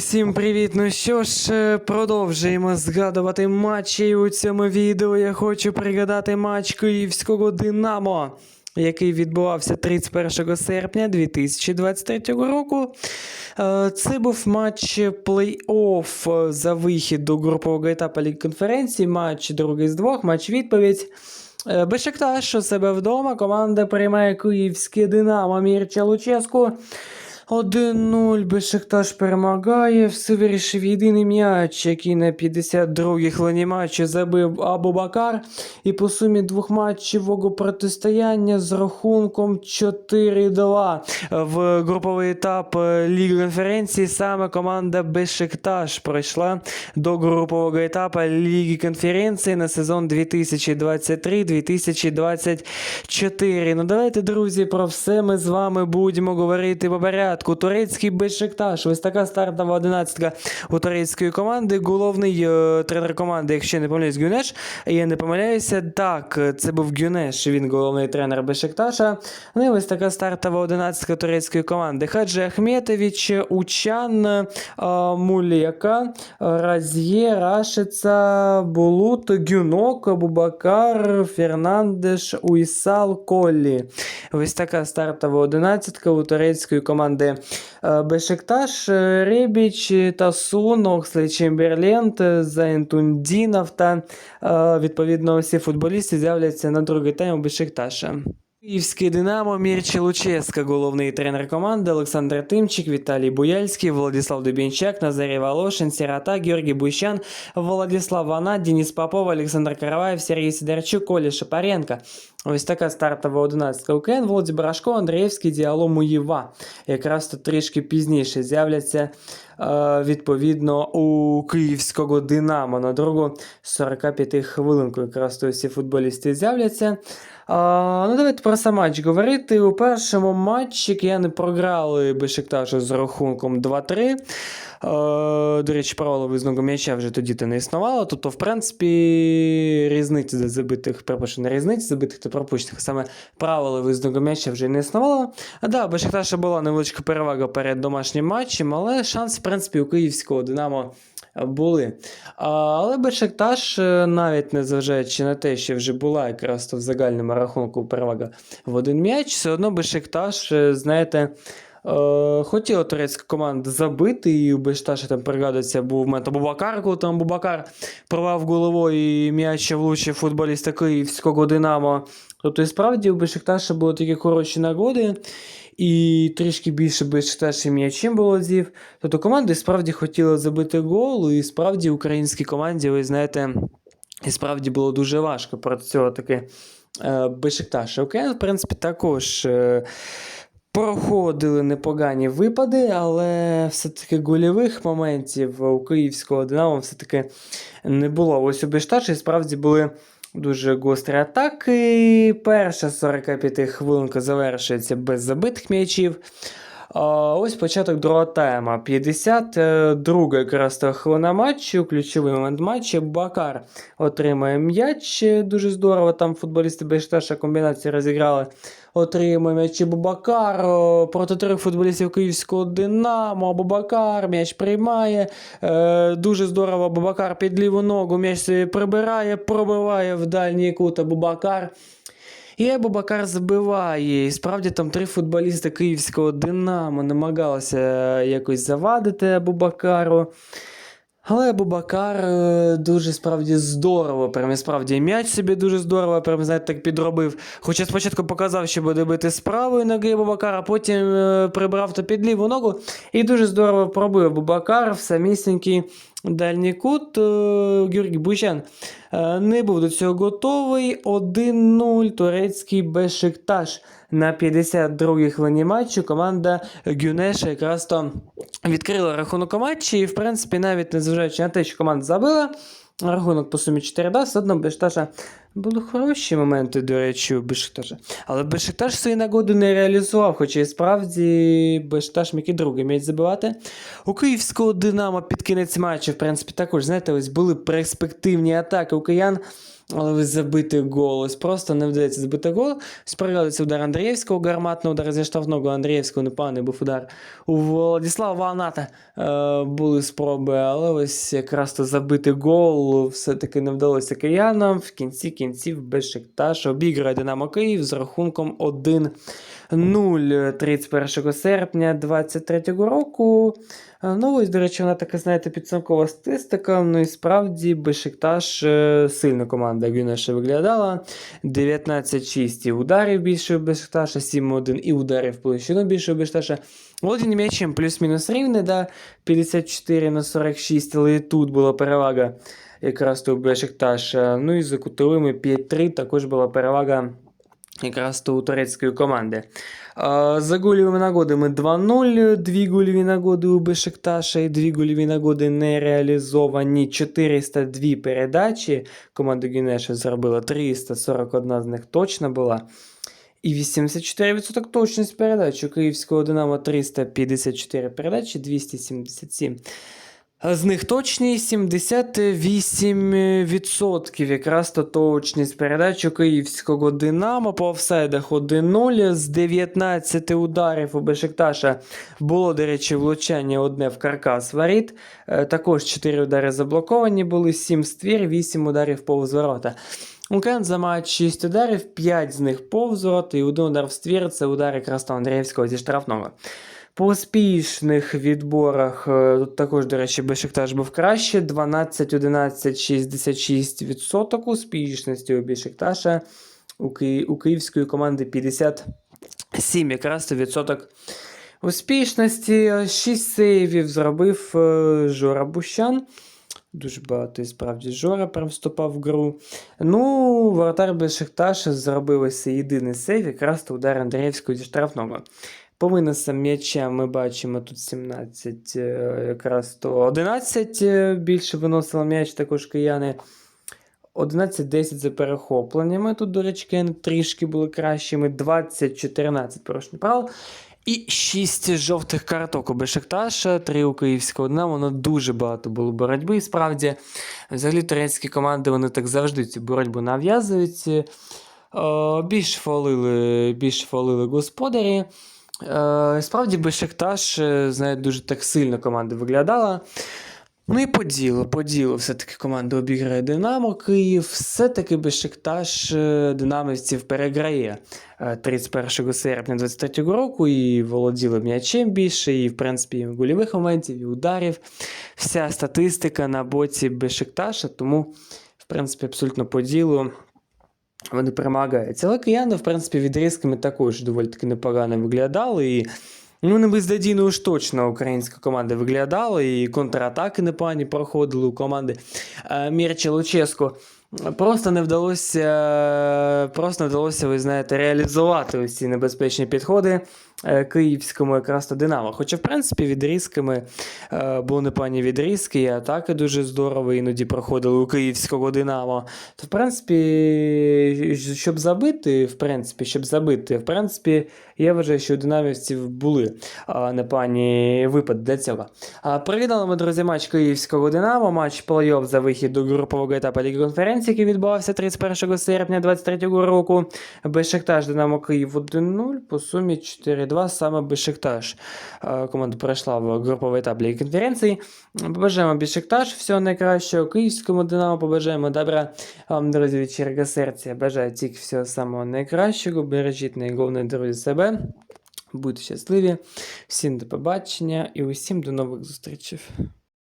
усім привіт! Ну що ж, е, продовжуємо згадувати матчі. У цьому відео я хочу пригадати матч київського Динамо, який відбувався 31 серпня 2023 року. Е, Це був матч плей-офф за вихід до групового етапу Ліги конференції. Матч другий з двох, матч відповідь. Е, Бешикташ у себе вдома. Команда приймає київське Динамо Мірча Луческу. 1-0 Бешикташ перемагає. Все вирішив єдиний м'яч, який на 52-й хвилині матчу забив Абу-Бакар. І по сумі двох матчевого протистояння з рахунком 4-2 в груповий етап е, Ліги конференції. Саме команда Бешикташ пройшла до групового етапу Ліги конференції на сезон 2023-2024. Ну давайте, друзі, про все ми з вами будемо говорити по порядку. Турецький Бешикташ. Ось така стартова одинадцятка у турецької команди. Головний е, тренер команди, якщо не помиляюсь, Гюнеш. Я не помиляюся. Так, це був Гюнеш, він головний тренер Бешикташа. Ну і ось така стартова одинадцятка турецької команди. Хаджи Ахметович, Учан, е, Мулєка, Раз'є, Рашица, Булут, Гюнок, Бубакар, Фернандеш, Уйсал, Коллі. Ось така стартова одинадцятка у турецької команди е, Бешикташ, е, Ребіч, Тасун, Окслей Чемберлен, Зайнтундінов та е, відповідно всі футболісти з'являться на другий тайм у Бешикташа. Київський Динамо, Мірчі Луческа, головний тренер команди, Олександр Тимчик, Віталій Буяльський, Владислав Дубінчак, Назарій Волошин, Сирота, Георгій Бущан, Владислав Вана, Денис Попов, Олександр Караваєв, Сергій Сидорчук, Коля Шапаренко. Ось така стартова одинадцятка УКН, Володі Барашко, Андрієвський, Діало Муєва. Якраз то трішки пізніше з'являться е, відповідно у київського Динамо на другу 45 хвилинку. Якраз то всі футболісти з'являться. Ну, давайте про сам матч говорити. У першому матчі кияни програли Бешикташу з рахунком 2-3. До речі, правила визного м'яча вже тоді то не існувало. Тобто, в принципі, різниці за забитих, перепрошую, не різниці забитих та пропущених, саме правила визного м'яча вже не існувало. А да, Бешикташа була невеличка перевага перед домашнім матчем, але шанс, в принципі, у київського Динамо були. Але Бешикташ, е, навіть незважаючи на те, що вже була якраз в загальному рахунку перевага в один м'яч, все одно Бешикташ, е, знаєте. Е, хотіла турецька команда забити, і у Бешташа там пригадується був момент Бубакар, коли там Бубакар провав головою і м'яч влучив футболіста київського Динамо. Тобто, і справді у Бешикташа були такі хороші нагоди, і трішки більше Бешикташі м'ячем володів. Тобто команда справді хотіла забити гол, і справді українській команді, ви знаєте, і справді було дуже важко цього таки е, Бешикташа. В принципі, також. Е, Проходили непогані випади, але все-таки гольових моментів у київського Динамо все-таки не було. Ось у Бешташі справді були дуже гострі атаки. Перша 45 хвилинка завершується без забитих м'ячів. Ось початок другого тайма. 52 якраз та хвилина матчу, ключовий момент матчу. Бакар отримає м'яч. Дуже здорово. Там футболісти Бешташа комбінації розіграли. Отримує м'яч Бубакар проти трьох футболістів київського Динамо. Бубакар м'яч приймає. Е, дуже здорово. Бубакар під ліву ногу м'яч собі прибирає, пробиває в дальній кут Бубакар. І Бубакар забиває. І справді там три футболісти київського Динамо намагалися якось завадити Бубакару. Але Бубакар е, дуже справді здорово, прям і справді м'яч собі дуже здорово, прям знаєте, так підробив. Хоча спочатку показав, що буде бити з правої ноги Бубакар, а потім е, прибрав то під ліву ногу. І дуже здорово пробив Бубакар в самісінький дальній кут. Е, Георгій Бущан е, не був до цього готовий. 1-0 турецький Бешикташ. На 52-й хвилині матчу команда Гюнеша якраз то відкрила рахунок у матчі, і, в принципі, навіть незважаючи на те, що команда забила, рахунок по сумі 4 да, все одно Бешташа були хороші моменти, до речі, у Бешташа. Але Бешташ свої нагоди не реалізував, хоча і справді Бешташ міг і другий м'яч забивати. У київського Динамо під кінець матчу, в принципі, також, знаєте, ось були перспективні атаки у киян. Але ви забити гол. Ось просто не вдається забити гол. Справлялися удар Андрієвського, гарматний удар зі штрафного Андрієвського, непоганий був удар. У Владислава Ваната е, були спроби, але ось якраз то забити гол все-таки не вдалося киянам. В кінці кінців Бешикташ обіграє Динамо Київ з рахунком 1-0 31 серпня 2023 року. Е, Ну, ось, до речі, вона така, знаєте, підсумкова статистика. Ну і справді Бешикташ е, сильна команда, як вона ще виглядала. 19-6 і ударів більше у Бешикташа, 7-1 і ударів площину більше у Бешикташа. Володіння м'ячем плюс-мінус рівне, да, 54 на 46, але і тут була перевага якраз у Бешикташа. Ну і за кутовими 5-3 також була перевага якраз то у турецької команди. А, За гольовими нагодами 2-0, дві гольові нагоди у Бешикташа і дві гольові нагоди не реалізовані. 402 передачі. Команда Гюнеша зробила 341 з них точно була. І 84% точність передач. У київського Динамо 354 передачі, 277. З них точність 78%. Якраз то точність передач у київського Динамо по офсайдах 1-0. З 19 ударів у Бешикташа було, до речі, влучання одне в каркас воріт. Е, Також 4 удари заблоковані були, 7 ствір, 8 ударів повз ворота. У Кенза мають 6 ударів, 5 з них повз ворота і один удар в ствір це удар якраз то Андрієвського зі штрафного. По успішних відборах е, тут також, до речі, Бешикташ був краще. 12-11, 66% успішності у Бешикташа. У, Ки... у київської команди 57 якраз відсоток успішності. 6 сейвів зробив е, Жора Бущан. Дуже багато і справді Жора прям вступав в гру. Ну, воротар Бешикташа зробив ось єдиний сейв, якраз то удар Андрієвського зі штрафного. По виносам м'яча ми бачимо тут 17, е, якраз то 11 е, більше виносили м'яч також кияни. 11-10 за перехопленнями. Тут, до речі, кияни трішки були кращими. 20-14 порушень правил. І 6 жовтих карток у Бешикташа, 3 у київського дна. Воно дуже багато було боротьби. І справді, взагалі, турецькі команди вони так завжди цю боротьбу нав'язують. Е, Більш фалили, більш фалили господарі. Е, Справді Бешикташ, е, знаєте, дуже так сильно команда виглядала. Ну і по ділу, по ділу, все-таки команда обіграє Динамо Київ. Все-таки Бешикташ е, динамівців переграє е, 31 серпня 23 року і володіли м'ячем більше, і, в принципі, і гольових моментів, і ударів. Вся статистика на боці Бешикташа, тому, в принципі, абсолютно по ділу. Вони перемагають. Але кияни, в принципі, відрізками також доволі таки непогано виглядали. І ну, не бездадійно уж точно українська команда виглядала, і контратаки непогані проходили у команди е, Мірча Луческо. Просто не вдалося, просто не вдалося, ви знаєте, реалізувати ось ці небезпечні підходи е, київському якраз то Динамо. Хоча, в принципі, відрізками е, були непогані відрізки, і атаки дуже здорово іноді проходили у київського Динамо. То, в принципі, щоб забити, в принципі, щоб забити, в принципі, я вважаю, що у динамівців були а, непогані випади для цього. Привітали ми, друзі, матч київського Динамо, матч плей-офф за вихід до групового етапу Ліги конференції, який відбувався 31 серпня 2023 року. Бешикташ Динамо Київ 1-0, по сумі 4-2, саме Бешикташ. Команда пройшла в груповий етап Ліги конференції. Побажаємо Бешикташ, всього найкращого. Київському Динамо побажаємо добра. Вам, друзі, від щирого серця. Бажаю тільки всього самого найкращого. Бережіть найголовніше, друзі, себе. Будьте щасливі. Всім до побачення і усім до нових зустрічей.